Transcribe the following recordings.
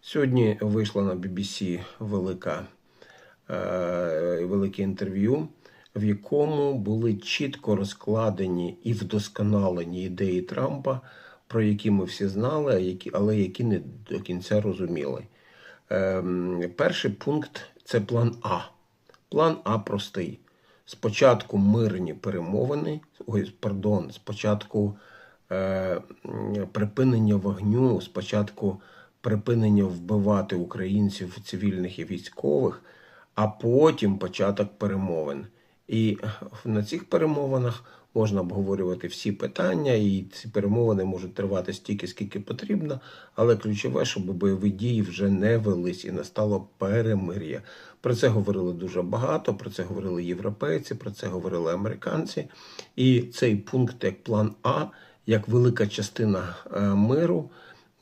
Сьогодні вийшла на BBC велика, е, велике інтерв'ю, в якому були чітко розкладені і вдосконалені ідеї Трампа, про які ми всі знали, але які не до кінця розуміли. Е, перший пункт це план А. План А простий. Спочатку мирні перемовини, ой, пардон, спочатку е, припинення вогню, спочатку припинення вбивати українців цивільних і військових, а потім початок перемовин. І на цих перемовинах можна обговорювати всі питання, і ці перемовини можуть тривати стільки, скільки потрібно, але ключове, щоб бойові дії вже не велись і настало перемир'я. Про це говорили дуже багато. Про це говорили європейці, про це говорили американці. І цей пункт, як план А, як велика частина е, миру,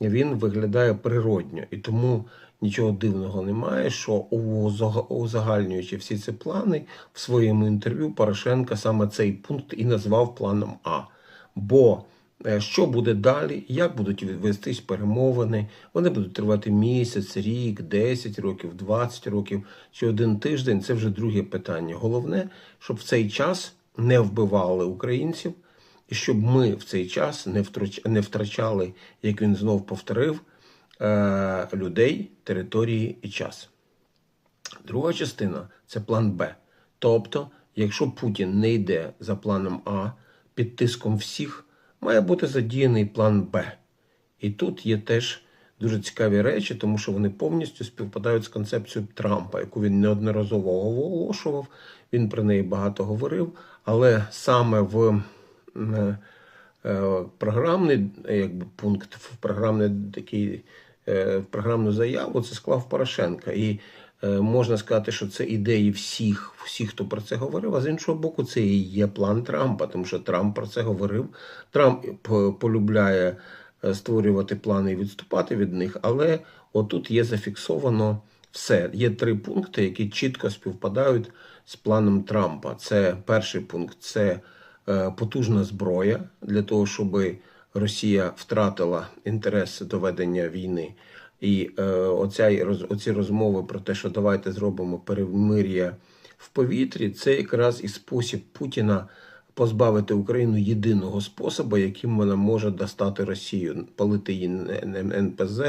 він виглядає природньо. І тому нічого дивного немає, що узагальнюючи всі ці плани в своєму інтерв'ю, Порошенко саме цей пункт і назвав планом А. Бо е, що буде далі, як будуть вестись перемовини, вони будуть тривати місяць, рік, 10 років, 20 років чи один тиждень це вже друге питання. Головне, щоб в цей час не вбивали українців, і щоб ми в цей час не втрачали, як він знов повторив, Е, людей, території і час. Друга частина це план Б. Тобто, якщо Путін не йде за планом А під тиском всіх, має бути задіяний план Б. І тут є теж дуже цікаві речі, тому що вони повністю співпадають з концепцією Трампа, яку він неодноразово оголошував. Він про неї багато говорив, але саме в програмний якби, пункт, в програмний такий Е, в програмну заяву, це склав Порошенка. І е, можна сказати, що це ідеї всіх, всіх, хто про це говорив. А з іншого боку, це і є план Трампа, тому що Трамп про це говорив. Трамп полюбляє е, створювати плани і відступати від них, але отут є зафіксовано все. Є три пункти, які чітко співпадають з планом Трампа. Це перший пункт це потужна зброя для того, щоби. Росія втратила інтерес до ведення війни. І е, оця, оці розмови про те, що давайте зробимо перемир'я в повітрі, це якраз і спосіб Путіна позбавити Україну єдиного способу, яким вона може достати Росію, палити її НПЗ,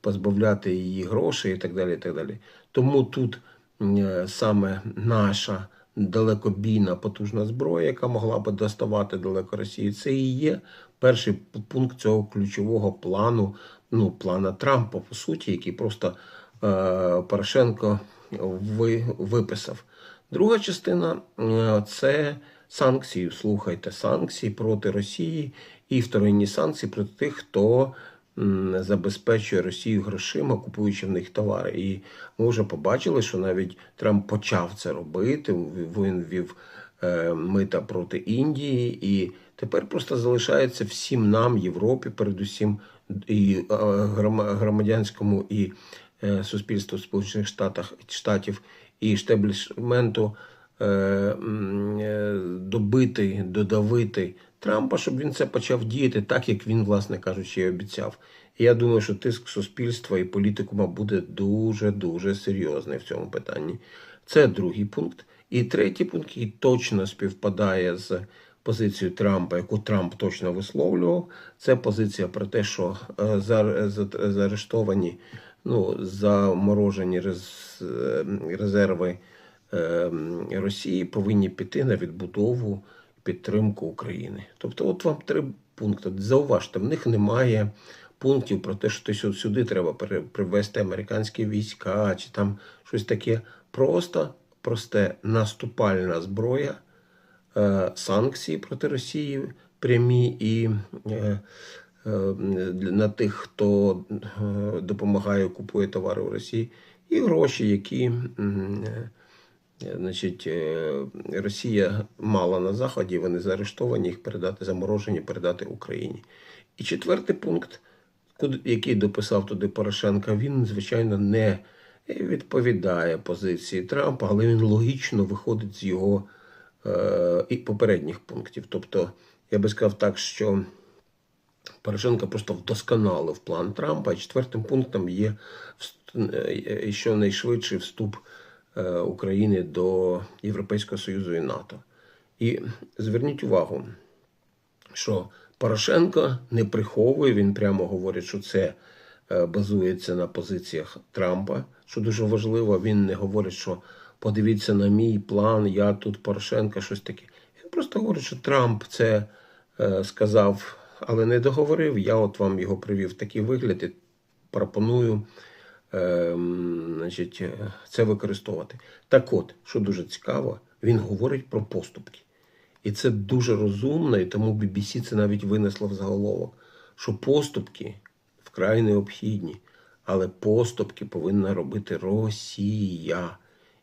позбавляти її грошей і так далі. І так далі. Тому тут е, саме наша далекобійна потужна зброя, яка могла би доставати далеко Росії, це і є перший пункт цього ключового плану, ну, плана Трампа, по суті, який просто е, Порошенко ви, виписав. Друга частина е, це санкції. Слухайте, санкції проти Росії і вторинні санкції проти тих, хто забезпечує Росію грошима, купуючи в них товари. І ми вже побачили, що навіть Трамп почав це робити. Він ввів е, мита проти Індії, і тепер просто залишається всім нам, Європі, передусім і е, громадянському і е, суспільству Сполучених Штатах Штатів і штеблішменту добити, додавити Трампа, щоб він це почав діяти так, як він, власне кажучи, і обіцяв. І я думаю, що тиск суспільства і політикума буде дуже-дуже серйозний в цьому питанні. Це другий пункт. І третій пункт, який точно співпадає з позицією Трампа, яку Трамп точно висловлював, це позиція про те, що е, заарештовані, ну, заморожені е, резерви е, Росії повинні піти на відбудову підтримку України. Тобто, от вам три пункти. Зауважте, в них немає пунктів про те, що сюди треба привезти американські війська чи там щось таке. Просто просте наступальна зброя, е, санкції проти Росії прямі і е, е, на тих, хто допомагає купує товари в Росії, і гроші, які Значить, Росія мала на Заході, вони заарештовані, їх передати заморожені, передати Україні. І четвертий пункт який дописав туди Порошенка, він, звичайно, не відповідає позиції Трампа, але він логічно виходить з його е, і попередніх пунктів. Тобто, я би сказав так, що Порошенко просто вдосконалив план Трампа. І четвертим пунктом є вст- е, щонайшвидший вступ е, України до Європейського Союзу і НАТО. І зверніть увагу, що Порошенко не приховує, він прямо говорить, що це е, базується на позиціях Трампа, що дуже важливо. Він не говорить, що подивіться на мій план, я тут Порошенко, щось таке. Він просто говорить, що Трамп це е, сказав, але не договорив. Я от вам його привів такий вигляд і пропоную е, значить, е, це використовувати. Так от, що дуже цікаво, він говорить про поступки. І це дуже розумно, і тому BBC це навіть винесло в заголовок, що поступки вкрай необхідні, але поступки повинна робити Росія.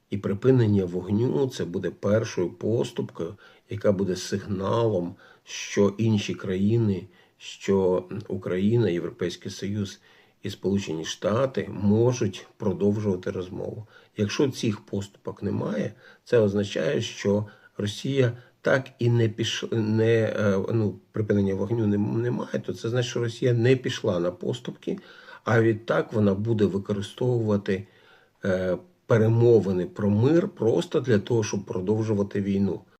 І припинення вогню це буде першою поступкою, яка буде сигналом, що інші країни, що Україна, Європейський Союз і Сполучені Штати можуть продовжувати розмову. Якщо цих поступок немає, це означає, що Росія так і не пішла, не, е, ну, припинення вогню немає, то це значить, що Росія не пішла на поступки, а відтак вона буде використовувати е, перемовини про мир просто для того, щоб продовжувати війну.